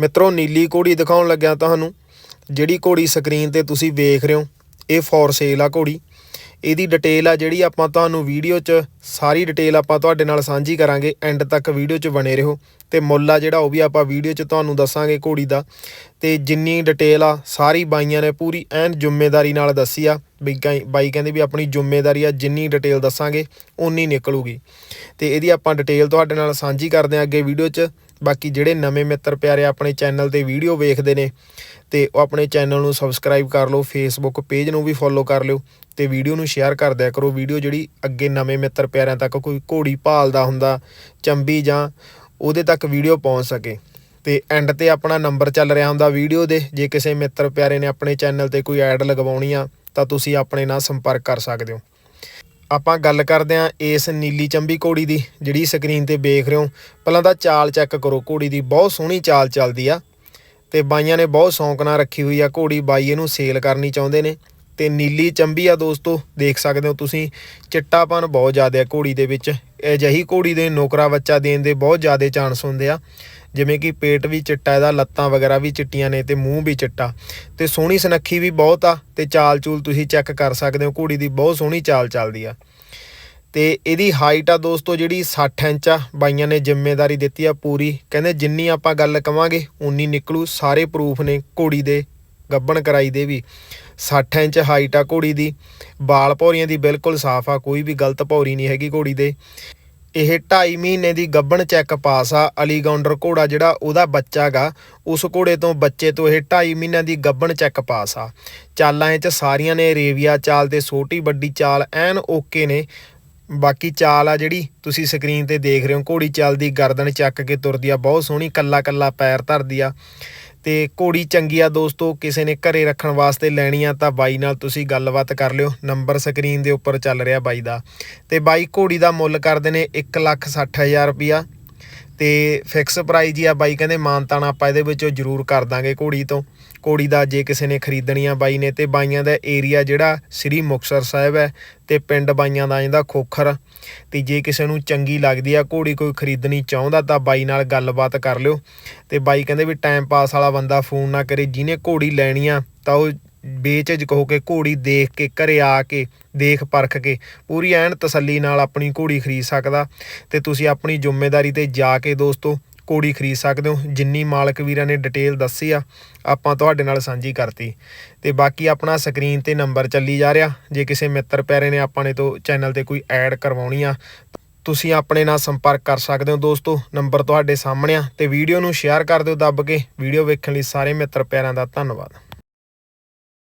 ਮਿੱਤਰੋ, ਨੀਲੀ ਘੋੜੀ ਦਿਖਾਉਣ ਲੱਗਿਆ ਤੁਹਾਨੂੰ। ਜਿਹੜੀ ਘੋੜੀ ਸਕਰੀਨ ਤੇ ਤੁਸੀਂ ਵੇਖ ਰਹੇ ਹੋ, ਇਹ ਫੋਰ ਸੇਲ ਆ ਘੋੜੀ। ਇਹਦੀ ਡਿਟੇਲ ਆ ਜਿਹੜੀ ਆਪਾਂ ਤੁਹਾਨੂੰ ਵੀਡੀਓ 'ਚ, ਸਾਰੀ ਡਿਟੇਲ ਆਪਾਂ ਤੁਹਾਡੇ ਨਾਲ ਸਾਂਝੀ ਕਰਾਂਗੇ। ਐਂਡ ਤੱਕ ਵੀਡੀਓ 'ਚ ਬਣੇ ਰਹੋ। ਤੇ ਮੁੱਲ ਆ ਜਿਹੜਾ, ਉਹ ਵੀ ਆਪਾਂ ਵੀਡੀਓ 'ਚ ਤੁਹਾਨੂੰ ਦੱਸਾਂਗੇ ਘੋੜੀ ਦਾ। ਤੇ ਜਿੰਨੀ ਡਿਟੇਲ ਆ, ਸਾਰੀ ਬਾਈਆਂ ਨੇ ਪੂਰੀ ਐਨ ਜ਼ਿੰਮੇਵਾਰੀ ਨਾਲ ਦੱਸੀ ਆ। ਵੀ ਕਈ- ਬਾਈ ਕਹਿੰਦੇ ਵੀ ਆਪਣੀ ਜ਼ਿੰਮੇਵਾਰੀ ਆ, ਜਿੰਨੀ ਡਿਟੇਲ ਦੱਸਾਂਗੇ, ਓਨੀ ਨਿਕਲੂਗੀ। ਤੇ ਇਹਦੀ ਆਪਾਂ ਡਿਟੇਲ ਤੁਹਾਡੇ ਨਾਲ ਸਾਂਝੀ ਕਰਦੇ ਹਾਂ ਅੱਗੇ ਵੀਡੀਓ 'ਚ। ਬਾਕੀ ਜਿਹੜੇ ਨਵੇਂ ਮਿੱਤਰ ਪਿਆਰੇ ਆਪਣੇ ਚੈਨਲ ਤੇ ਵੀਡੀਓ ਵੇਖਦੇ ਨੇ ਤੇ ਉਹ ਆਪਣੇ ਚੈਨਲ ਨੂੰ ਸਬਸਕ੍ਰਾਈਬ ਕਰ ਲਓ ਫੇਸਬੁੱਕ ਪੇਜ ਨੂੰ ਵੀ ਫੋਲੋ ਕਰ ਲਿਓ ਤੇ ਵੀਡੀਓ ਨੂੰ ਸ਼ੇਅਰ ਕਰ ਦਿਆ ਕਰੋ। ਵੀਡੀਓ ਜਿਹੜੀ ਅੱਗੇ ਨਵੇਂ ਮਿੱਤਰ ਪਿਆਰਿਆਂ ਤੱਕ ਕੋਈ ਘੋੜੀ ਭਾਲਦਾ ਹੁੰਦਾ, ਚੰਬੀ ਜਾਂ ਉਹਦੇ ਤੱਕ ਵੀਡੀਓ ਪਹੁੰਚ ਸਕੇ। ਤੇ ਐਂਡ ਤੇ ਆਪਣਾ ਨੰਬਰ ਚੱਲ ਰਿਹਾ ਹੁੰਦਾ ਵੀਡੀਓ ਦੇ। ਜੇ ਕਿਸੇ ਮਿੱਤਰ ਪਿਆਰੇ ਨੇ ਆਪਣੇ ਚੈਨਲ ਤੇ ਕੋਈ ਐਡ ਲਗਵਾਉਣੀ ਆ, ਤਾਂ ਤੁਸੀਂ ਆਪਣੇ ਨਾਲ ਸੰਪਰਕ ਕਰ ਸਕਦੇ ਹੋ। ਆਪਾਂ ਗੱਲ ਕਰਦੇ ਹਾਂ ਇਸ ਨੀਲੀ ਚੰਬੀ ਘੋੜੀ ਦੀ, ਜਿਹੜੀ ਸਕਰੀਨ ਤੇ ਵੇਖ ਰਹੇ ਹੋ। ਪਹਿਲਾਂ ਤਾਂ ਚਾਲ ਚੈੱਕ ਕਰੋ, ਘੋੜੀ ਦੀ ਬਹੁਤ ਸੋਹਣੀ ਚਾਲ ਚੱਲਦੀ ਆ। ਤੇ ਬਾਈਆਂ ਨੇ ਬਹੁਤ ਸ਼ੌਂਕ ਨਾਲ ਰੱਖੀ ਹੋਈ ਆ, ਘੋੜੀ ਬਾਈ ਇਹਨੂੰ ਸੇਲ ਕਰਨੀ ਚਾਹੁੰਦੇ ਨੇ। ਤੇ ਨੀਲੀ ਚੰਬੀ ਆ ਦੋਸਤੋ, ਦੇਖ ਸਕਦੇ ਹੋ ਤੁਸੀਂ, ਚਿੱਟਾਪਨ ਬਹੁਤ ਜ਼ਿਆਦਾ ਆ ਘੋੜੀ ਦੇ ਵਿੱਚ। ਅਜਿਹੀ ਘੋੜੀ ਦੇ ਨੌਕਰਾ ਬੱਚਾ ਦੇਣ ਦੇ ਬਹੁਤ ਜ਼ਿਆਦਾ ਚਾਂਸ ਹੁੰਦੇ ਆ। ਜਿਵੇਂ ਕਿ ਪੇਟ ਵੀ ਚਿੱਟਾ, ਇਹਦਾ ਲੱਤਾਂ ਵਗੈਰਾ ਵੀ ਚਿੱਟੀਆਂ ਨੇ ਤੇ ਮੂੰਹ ਵੀ ਚਿੱਟਾ। ਤੇ ਸੋਹਣੀ ਸੁਨੱਖੀ ਵੀ ਬਹੁਤ ਆ ਤੇ ਚਾਲ ਚੂਲ ਤੁਸੀਂ ਚੈੱਕ ਕਰ ਸਕਦੇ ਹੋ, ਘੋੜੀ ਦੀ ਬਹੁਤ ਸੋਹਣੀ ਚਾਲ ਚੱਲਦੀ ਆ। ਤੇ ਇਹਦੀ ਹਾਈਟ ਆ ਦੋਸਤੋ ਜਿਹੜੀ 60 ਇੰਚ ਆ, ਬਾਈਆਂ ਨੇ ਜ਼ਿੰਮੇਵਾਰੀ ਦਿੱਤੀ ਆ ਪੂਰੀ। ਕਹਿੰਦੇ ਜਿੰਨੀ ਆਪਾਂ ਗੱਲ ਕਵਾਂਗੇ ਉਨੀ ਨਿਕਲੂ, ਸਾਰੇ ਪ੍ਰੂਫ ਨੇ ਘੋੜੀ ਦੇ, ਗੱਬਣ ਕਰਾਈ ਦੇ ਵੀ। 60 ਇੰਚ ਹਾਈਟ ਆ ਘੋੜੀ ਦੀ ਬਾਲ ਭੌਰੀਆਂ ਦੀ ਬਿਲਕੁਲ ਸਾਫ਼ ਆ, ਕੋਈ ਵੀ ਗਲਤ ਭੌਰੀ ਨਹੀਂ ਹੈਗੀ ਘੋੜੀ ਦੇ। ਇਹ 2.5 ਮਹੀਨੇ ਦੀ ਗੱਬਣ ਚੈੱਕ ਪਾਸ ਆ। ਅਲੀਗਾਉਂਡਰ ਘੋੜਾ ਜਿਹੜਾ ਉਹਦਾ ਬੱਚਾ ਗਾ। ਉਸ ਘੋੜੇ ਤੋਂ ਬੱਚੇ ਤੋਂ ਇਹ 2.5 ਮਹੀਨਿਆਂ ਦੀ ਗੱਬਣ ਚੈੱਕ ਪਾਸ ਆ। ਚਾਲਾਂ ਇਹ ਚ ਸਾਰੀਆਂ ਨੇ ਰੇਵੀਆ ਚਾਲ ਤੇ ਛੋਟੀ ਵੱਡੀ ਚਾਲ ਐਨ ਓਕੇ ਨੇ। ਬਾਕੀ ਚਾਲ ਆ ਜਿਹੜੀ ਤੁਸੀਂ ਸਕਰੀਨ ਤੇ ਦੇਖ ਰਹੇ ਹੋ। ਘੋੜੀ ਚੱਲਦੀ ਗਰਦਨ ਚੱਕ ਕੇ ਤੁਰਦੀ ਆ। ਬਹੁਤ ਸੋਹਣੀ ਕੱਲਾ ਕੱਲਾ ਪੈਰ ਧਰਦੀ ਆ। ਤੇ ਘੋੜੀ ਚੰਗੀ ਆ ਦੋਸਤੋ, ਕਿਸੇ ਨੇ ਘਰੇ ਰੱਖਣ ਵਾਸਤੇ ਲੈਣੀ ਆ ਤਾਂ ਬਾਈ ਨਾਲ ਤੁਸੀਂ ਗੱਲਬਾਤ ਕਰ ਲਿਓ। ਨੰਬਰ ਸਕਰੀਨ ਦੇ ਉੱਪਰ ਚੱਲ ਰਿਹਾ ਬਾਈ ਦਾ। ਤੇ ਬਾਈ, ਘੋੜੀ ਦਾ ਮੁੱਲ ਕਰਦੇ ਨੇ 160000 ਰੁਪਿਆ ਤੇ ਫਿਕਸ ਪ੍ਰਾਈਜ਼ ਹੀ ਆ ਬਾਈ, ਕਹਿੰਦੇ ਮਾਨਤਾਣਾ ਆਪਾਂ ਇਹਦੇ ਵਿੱਚੋਂ ਜ਼ਰੂਰ ਕਰ ਦਾਂਗੇ ਘੋੜੀ ਤੋਂ। ਘੋੜੀ ਦਾ ਜੇ ਕਿਸੇ ਨੇ ਖਰੀਦਣੀ ਆ ਬਾਈ ਨੇ ਤੇ ਬਾਈਆਂ ਦਾ ਏਰੀਆ ਜਿਹੜਾ ਸ੍ਰੀ ਮੁਕਤਸਰ ਸਾਹਿਬ ਹੈ ਤੇ ਪਿੰਡ ਬਾਈਆਂ ਦਾ ਇਹਦਾ ਖੋਖਰ। ਤੇ ਜੇ ਕਿਸੇ ਨੂੰ ਚੰਗੀ ਲੱਗਦੀ ਆ, ਘੋੜੀ ਕੋਈ ਖਰੀਦਣੀ ਚਾਹੁੰਦਾ ਤਾਂ ਬਾਈ ਨਾਲ ਗੱਲਬਾਤ ਕਰ ਲਿਓ। ਤੇ ਬਾਈ ਕਹਿੰਦੇ ਵੀ ਟਾਈਮ ਪਾਸ ਵਾਲਾ ਬੰਦਾ ਫੋਨ ਨਾ ਕਰੇ, ਜਿਹਨੇ ਘੋੜੀ ਲੈਣੀ ਆ ਤਾਂ ਉਹ ਬੇਚਿਜਕ ਹੋ ਕੇ ਘੋੜੀ ਦੇਖ ਕੇ, ਘਰੇ ਆ ਕੇ, ਦੇਖ ਪਰਖ ਕੇ ਪੂਰੀ ਐਨ ਤਸੱਲੀ ਨਾਲ ਆਪਣੀ ਘੋੜੀ ਖਰੀਦ ਸਕਦਾ। ਤੇ ਤੁਸੀਂ ਆਪਣੀ ਜ਼ਿੰਮੇਵਾਰੀ ਤੇ ਜਾ ਕੇ ਦੋਸਤੋ ਘੋੜੀ ਖਰੀਦ ਸਕਦੇ ਹੋ। ਜਿੰਨੀ ਮਾਲਕ ਵੀਰਾਂ ਨੇ ਡਿਟੇਲ ਦੱਸੀ ਆ, ਆਪਾਂ ਤੁਹਾਡੇ ਨਾਲ ਸਾਂਝੀ ਕਰਤੀ। ਤੇ ਬਾਕੀ ਆਪਣਾ ਸਕਰੀਨ ਤੇ ਨੰਬਰ ਚੱਲੀ ਜਾ ਰਿਹਾ। ਜੇ ਕਿਸੇ ਮਿੱਤਰ ਪਿਆਰੇ ਨੇ ਆਪਾਂ ਨੇ ਤੋਂ ਚੈਨਲ ਤੇ ਕੋਈ ਐਡ ਕਰਵਾਉਣੀ ਆ, ਤੁਸੀਂ ਆਪਣੇ ਨਾਲ ਸੰਪਰਕ ਕਰ ਸਕਦੇ ਹੋ ਦੋਸਤੋ। ਨੰਬਰ ਤੁਹਾਡੇ ਸਾਹਮਣੇ ਆ ਤੇ ਵੀਡੀਓ ਨੂੰ ਸ਼ੇਅਰ ਕਰ ਦਿਓ ਦੱਬ ਕੇ। ਵੀਡੀਓ ਵੇਖਣ ਲਈ ਸਾਰੇ ਮਿੱਤਰ ਪਿਆਰਿਆਂ ਦਾ ਧੰਨਵਾਦ।